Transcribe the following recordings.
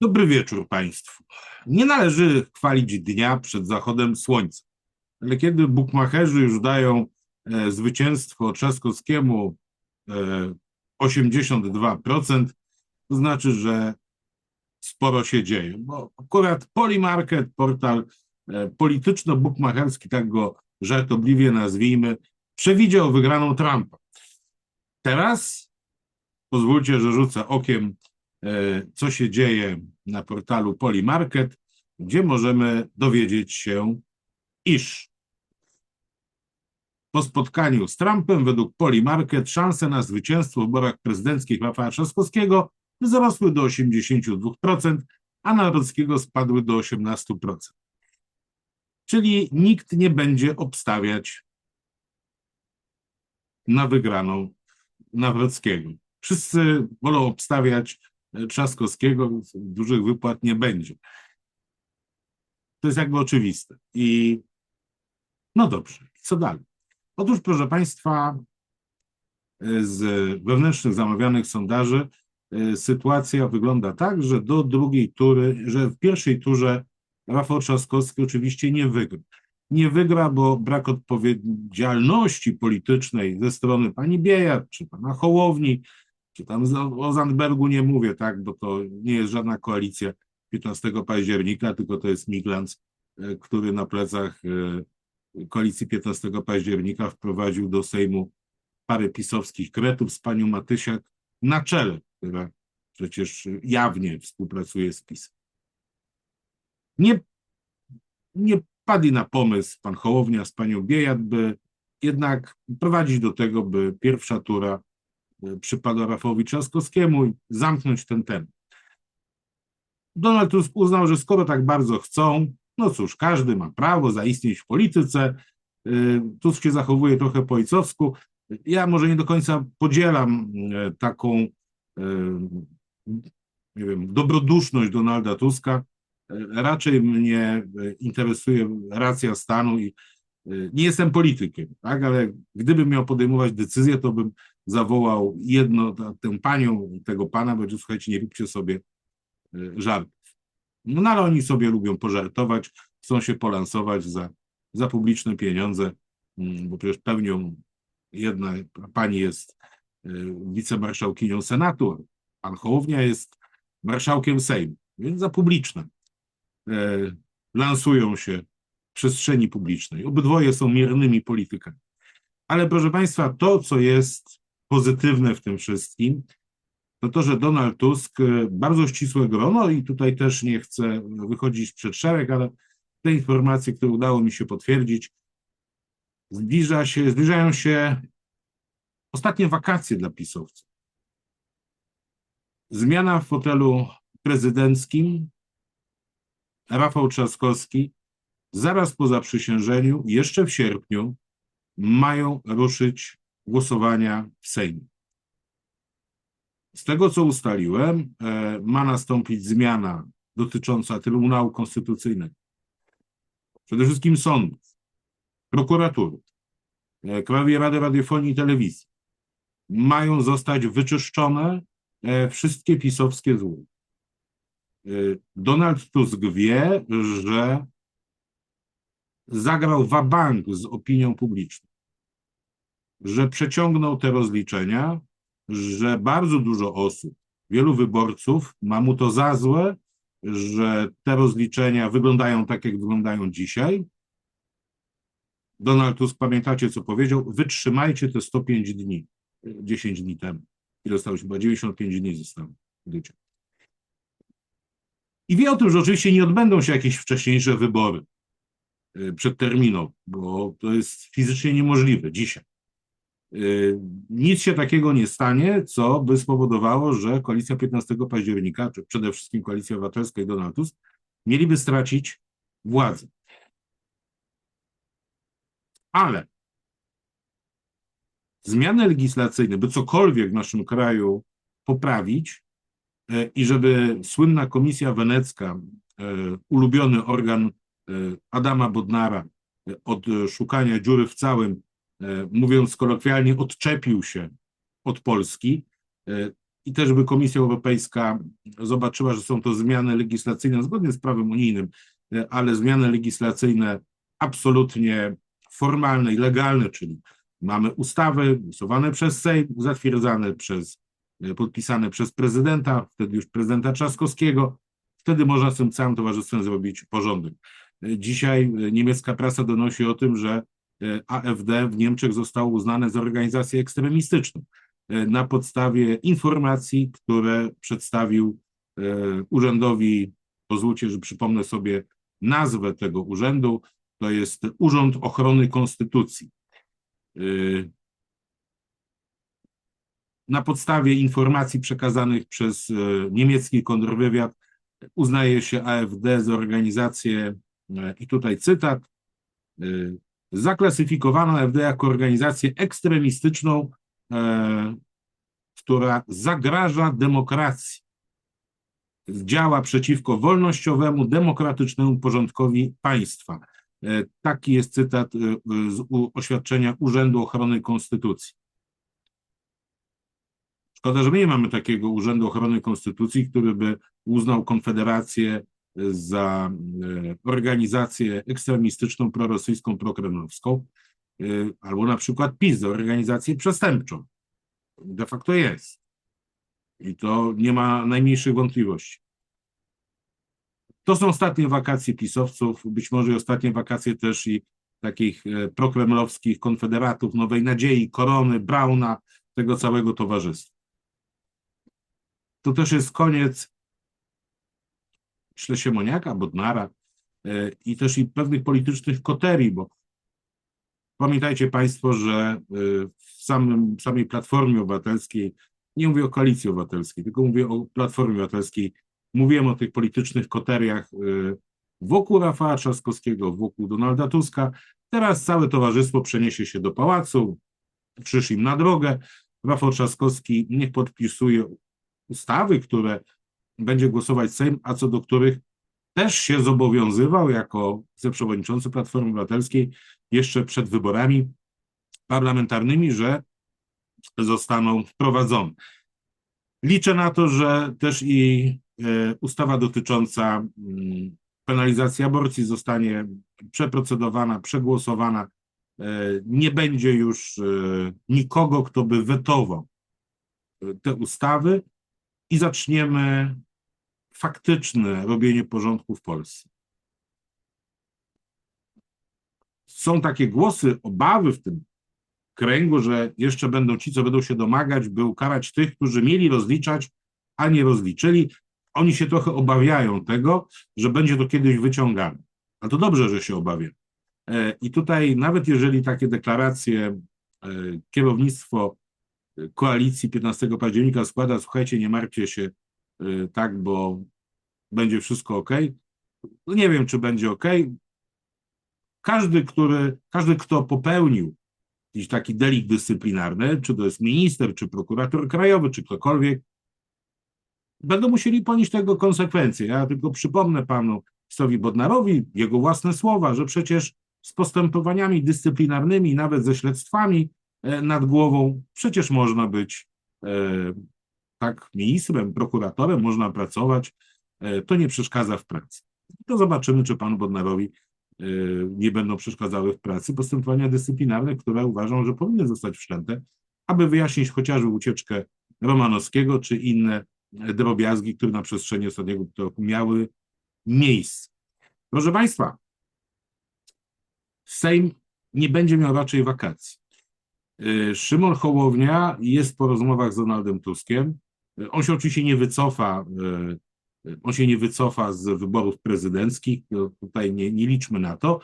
Dobry wieczór Państwu. Nie należy chwalić dnia przed zachodem słońca, ale kiedy bukmacherzy już dają e, zwycięstwo Trzaskowskiemu e, 82%, to znaczy, że sporo się dzieje, bo akurat Polymarket, portal e, polityczno-bukmacherski, tak go żartobliwie nazwijmy, przewidział wygraną Trumpa. Teraz pozwólcie, że rzucę okiem E, co się dzieje na portalu Polymarket, gdzie możemy dowiedzieć się, iż po spotkaniu z Trumpem według Polymarket szanse na zwycięstwo w wyborach prezydenckich Rafała Trzaskowskiego wzrosły do 82%, a Narodowskiego spadły do 18%. Czyli nikt nie będzie obstawiać na wygraną Nawrockiego. Wszyscy wolą obstawiać Trzaskowskiego, dużych wypłat nie będzie. To jest jakby oczywiste. I no dobrze, co dalej? Otóż, proszę Państwa, z wewnętrznych zamawianych sondaży e, sytuacja wygląda tak, że do drugiej tury, że w pierwszej turze Rafał Trzaskowski oczywiście nie wygra. Nie wygra, bo brak odpowiedzialności politycznej ze strony pani Biejat czy pana Hołowni, czy tam o Zandbergu nie mówię, tak, bo to nie jest żadna koalicja 15 października, tylko to jest Miglans, e, który na plecach e, koalicji 15 października wprowadził do Sejmu parę pisowskich kretów z panią Matysiak na czele, która przecież jawnie współpracuje z PiS. Nie, nie padli na pomysł pan Hołownia z panią Biejat, by jednak prowadzić do tego, by pierwsza tura przypada Rafałowi Trzaskowskiemu i zamknąć ten temat. Donald Tusk uznał, że skoro tak bardzo chcą, no cóż, każdy ma prawo zaistnieć w polityce. Y, Tusk się zachowuje trochę po ojcowsku. Ja może nie do końca podzielam y, taką y, nie wiem, dobroduszność Donalda Tuska. Raczej mnie interesuje racja stanu i nie jestem politykiem, tak, ale gdybym miał podejmować decyzję, to bym zawołał jedno, tę panią, tego pana, będzie słuchajcie, nie róbcie sobie e, żartów. No, no ale oni sobie lubią pożartować, chcą się polansować za, za publiczne pieniądze, mm, bo przecież pełnią, jedna pani jest e, wicemarszałkinią Senatu, pan Hołownia jest marszałkiem Sejmu, więc za publiczne e, lansują się w przestrzeni publicznej. Obydwoje są miernymi politykami. Ale proszę Państwa, to, co jest pozytywne w tym wszystkim, to to, że Donald Tusk, e, bardzo ścisłe grono i tutaj też nie chcę wychodzić przed szereg, ale te informacje, które udało mi się potwierdzić, zbliża się, zbliżają się ostatnie wakacje dla pisowców. Zmiana w fotelu prezydenckim, Rafał Trzaskowski, zaraz po zaprzysiężeniu, jeszcze w sierpniu, mają ruszyć głosowania w Sejmie. Z tego, co ustaliłem, e, ma nastąpić zmiana dotycząca Trybunału Konstytucyjnego, przede wszystkim sądów, prokuratury, e, Krajowej Rady Radiofonii i Telewizji. Mają zostać wyczyszczone e, wszystkie pisowskie zło. Donald Tusk wie, że zagrał wabank z opinią publiczną że przeciągnął te rozliczenia, że bardzo dużo osób, wielu wyborców ma mu to za złe, że te rozliczenia wyglądają tak, jak wyglądają dzisiaj. Donald Tusk, pamiętacie, co powiedział? Wytrzymajcie te 105 dni, 10 dni temu. Ile zostało? Chyba 95 dni zostało. I wie o tym, że oczywiście nie odbędą się jakieś wcześniejsze wybory y, przedterminowe, bo to jest fizycznie niemożliwe dzisiaj. Y, nic się takiego nie stanie, co by spowodowało, że koalicja 15 października, czy przede wszystkim koalicja obywatelska i Donald Tusk, mieliby stracić władzę. Ale zmiany legislacyjne, by cokolwiek w naszym kraju poprawić y, i żeby słynna Komisja Wenecka, y, ulubiony organ Adama Bodnara od szukania dziury w całym, E, mówiąc kolokwialnie, odczepił się od Polski e, i też by Komisja Europejska zobaczyła, że są to zmiany legislacyjne zgodnie z prawem unijnym, e, ale zmiany legislacyjne absolutnie formalne i legalne, czyli mamy ustawy głosowane przez Sejm, zatwierdzane przez, e, podpisane przez prezydenta, wtedy już prezydenta Trzaskowskiego, wtedy można z tym całym towarzystwem zrobić porządek. E, Dzisiaj niemiecka prasa donosi o tym, że AfD w Niemczech zostało uznane za organizację ekstremistyczną na podstawie informacji, które przedstawił e, urzędowi, pozwólcie, że przypomnę sobie nazwę tego urzędu, to jest Urząd Ochrony Konstytucji. E, na podstawie informacji przekazanych przez e, niemiecki kontrwywiad uznaje się AfD za organizację, i tutaj cytat, zaklasyfikowano AfD jako organizację ekstremistyczną E, która zagraża demokracji. Działa przeciwko wolnościowemu, demokratycznemu porządkowi państwa. E, taki jest cytat e, z oświadczenia Urzędu Ochrony Konstytucji. Szkoda, że my nie mamy takiego Urzędu Ochrony Konstytucji, który by uznał Konfederację za organizację ekstremistyczną, prorosyjską, prokremlowską. Y, albo na przykład PiS za organizację przestępczą. De facto jest. I to nie ma najmniejszych wątpliwości. To są ostatnie wakacje pisowców, być może i ostatnie wakacje też i takich e, prokremlowskich konfederatów Nowej Nadziei, Korony, Brauna, tego całego towarzystwa. To też jest koniec, myślę, Siemoniaka, Bodnara e, i też i pewnych politycznych koterii, bo Pamiętajcie Państwo, że y, w samym, samej Platformie Obywatelskiej, nie mówię o Koalicji Obywatelskiej, tylko mówię o Platformie Obywatelskiej, mówiłem o tych politycznych koteriach y, wokół Rafała Trzaskowskiego, wokół Donalda Tuska. Teraz całe towarzystwo przeniesie się do pałacu, przyszli im na drogę. Rafał Trzaskowski niech podpisuje ustawy, które będzie głosować Sejm, a co do których też się zobowiązywał jako wiceprzewodniczący Platformy Obywatelskiej jeszcze przed wyborami parlamentarnymi, że zostaną wprowadzone. Liczę na to, że też i e, ustawa dotycząca mm, penalizacji aborcji zostanie przeprocedowana, przegłosowana. E, nie będzie już e, nikogo, kto by wetował te ustawy i zaczniemy faktyczne robienie porządku w Polsce. Są takie głosy, obawy w tym kręgu, że jeszcze będą ci, co będą się domagać, by ukarać tych, którzy mieli rozliczać, a nie rozliczyli. Oni się trochę obawiają tego, że będzie to kiedyś wyciągane. A to dobrze, że się obawiają. E, I tutaj, nawet jeżeli takie deklaracje e, kierownictwo koalicji 15 października składa, słuchajcie, nie martwcie się, tak, bo będzie wszystko ok. No nie wiem, czy będzie ok. Każdy, który, każdy, kto popełnił jakiś taki delikt dyscyplinarny, czy to jest minister, czy prokurator krajowy, czy ktokolwiek, będą musieli ponieść tego konsekwencje. Ja tylko przypomnę panu Sowi Bodnarowi jego własne słowa, że przecież z postępowaniami dyscyplinarnymi, nawet ze śledztwami e, nad głową, przecież można być e, tak ministrem, prokuratorem można pracować, e, to nie przeszkadza w pracy. To zobaczymy, czy panu Bodnarowi e, nie będą przeszkadzały w pracy postępowania dyscyplinarne, które uważam, że powinny zostać wszczęte, aby wyjaśnić chociażby ucieczkę Romanowskiego, czy inne drobiazgi, które na przestrzeni ostatniego roku miały miejsce. Proszę Państwa, Sejm nie będzie miał raczej wakacji. E, Szymon Hołownia jest po rozmowach z Donaldem Tuskiem. On się oczywiście nie wycofa, e, on się nie wycofa z wyborów prezydenckich, no, tutaj nie, nie liczmy na to,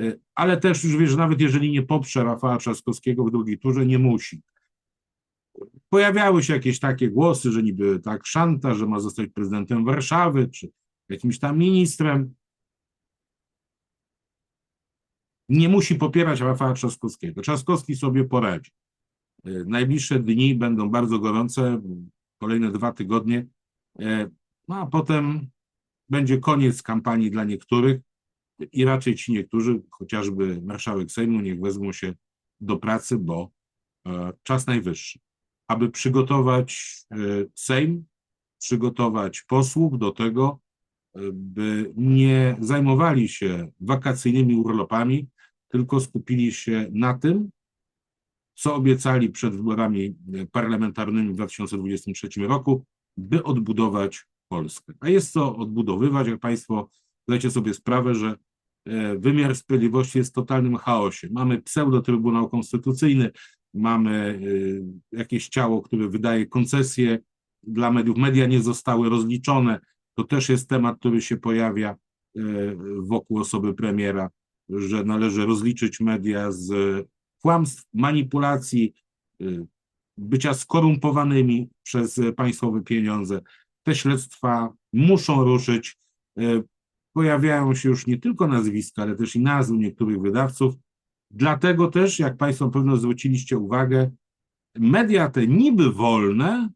e, ale też już wiesz, że nawet jeżeli nie poprze Rafała Trzaskowskiego w drugiej turze, nie musi. Pojawiały się jakieś takie głosy, że niby tak szanta, że ma zostać prezydentem Warszawy, czy jakimś tam ministrem. Nie musi popierać Rafała Trzaskowskiego. Trzaskowski sobie poradzi. E, najbliższe dni będą bardzo gorące kolejne dwa tygodnie, e, no a potem będzie koniec kampanii dla niektórych i raczej ci niektórzy, chociażby marszałek Sejmu, niech wezmą się do pracy, bo e, czas najwyższy. aby przygotować e, Sejm, przygotować posłów do tego, by nie zajmowali się wakacyjnymi urlopami, tylko skupili się na tym, co obiecali przed wyborami e, parlamentarnymi w 2023 roku, by odbudować Polskę. A jest co odbudowywać, jak Państwo zdajecie sobie sprawę, że e, wymiar sprawiedliwości jest w totalnym chaosie. Mamy pseudo-trybunał konstytucyjny, mamy e, jakieś ciało, które wydaje koncesje dla mediów. Media nie zostały rozliczone. To też jest temat, który się pojawia wokół osoby premiera, że należy rozliczyć media z kłamstw, manipulacji, bycia skorumpowanymi przez państwowe pieniądze. Te śledztwa muszą ruszyć. Pojawiają się już nie tylko nazwiska, ale też i nazwy niektórych wydawców. Dlatego też, jak Państwo pewno zwróciliście uwagę, media te niby wolne,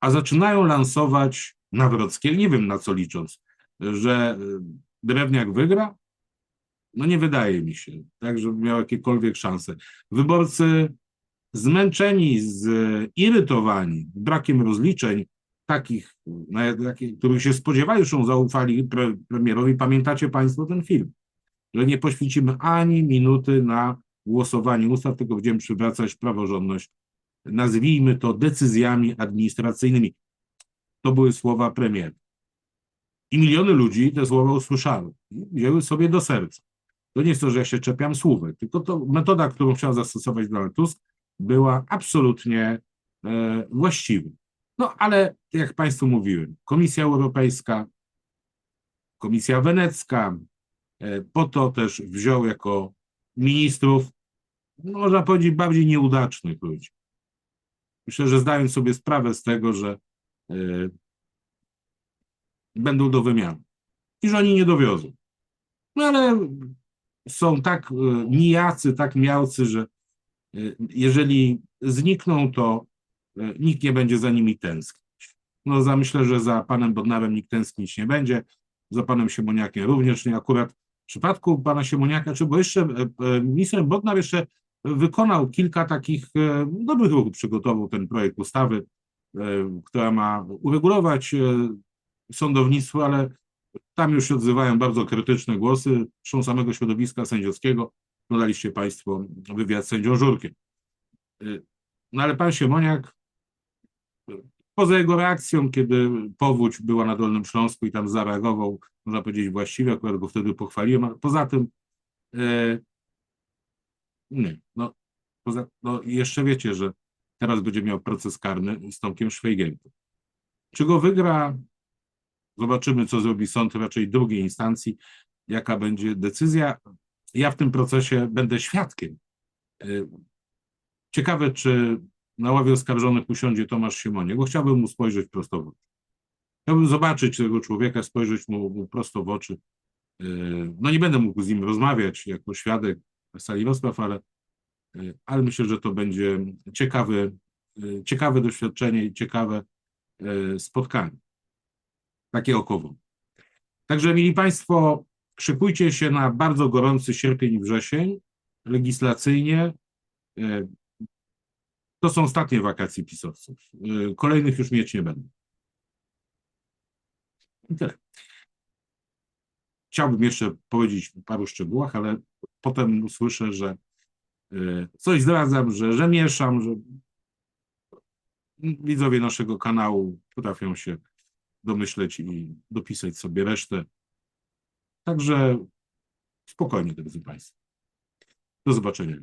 a zaczynają lansować Nawrockiego, nie wiem na co licząc, że Drewniak wygra? No nie wydaje mi się, tak, żeby miał jakiekolwiek szanse. Wyborcy zmęczeni, zirytowani brakiem rozliczeń, takich, na których się spodziewali, że zaufali pre, premierowi. Pamiętacie Państwo ten film, że nie poświęcimy ani minuty na głosowanie ustaw, tylko będziemy przywracać praworządność, nazwijmy to decyzjami administracyjnymi. To były słowa premiera. I miliony ludzi te słowa usłyszały, wzięły sobie do serca. To nie jest to, że ja się czepiam słówek, tylko to metoda, którą chciał zastosować Donald Tusk, była absolutnie e, właściwa. No ale jak Państwu mówiłem, Komisja Europejska, Komisja Wenecka, e, po to też wziął jako ministrów, można powiedzieć, bardziej nieudacznych ludzi. Myślę, że zdając sobie sprawę z tego, że y, będą do wymiany i że oni nie dowiozą. No ale są tak nijacy, tak miałcy, że y, jeżeli znikną, to E, nikt nie będzie za nimi tęsknić. No za myślę, że za panem Bodnarem nikt tęsknić nie będzie, za panem Siemoniakiem również nie. Akurat w przypadku pana Siemoniaka, czy bo jeszcze e, e, minister Bodnar jeszcze wykonał kilka takich dobrych ruchów, przygotował ten projekt ustawy, która ma uregulować sądownictwo, ale tam już się odzywają bardzo krytyczne głosy, zresztą samego środowiska sędziowskiego. Oglądaliście Państwo wywiad z sędzią Żurkiem. No ale pan Siemoniak Poza jego reakcją, kiedy powódź była na Dolnym Śląsku i tam zareagował, można powiedzieć właściwie, akurat go wtedy pochwaliłem, ale poza tym e, nie, no, poza, no jeszcze wiecie, że teraz będzie miał proces karny z Tomkiem Szwejgiem. Czy go wygra? Zobaczymy, co zrobi sąd raczej drugiej instancji, jaka będzie decyzja. Ja w tym procesie będę świadkiem. E, ciekawe, czy na ławie oskarżonych usiądzie Tomasz Siemoniak, bo chciałbym mu spojrzeć prosto w oczy. Chciałbym zobaczyć tego człowieka, spojrzeć mu, mu prosto w oczy. Yy, no nie będę mógł z nim rozmawiać jako świadek sali rozpraw, ale, yy, ale myślę, że to będzie ciekawe, ciekawe doświadczenie i ciekawe spotkanie. Takie okowo. Także, mili Państwo, szykujcie się na bardzo gorący sierpień i wrzesień legislacyjnie. To są ostatnie wakacje pisowców. Y, kolejnych już mieć nie będę. I tyle. Chciałbym jeszcze powiedzieć w paru szczegółach, ale potem usłyszę, że y, coś zdradzam, że, że mieszam, że widzowie naszego kanału potrafią się domyśleć i dopisać sobie resztę. Także spokojnie, drodzy Państwo. Do zobaczenia.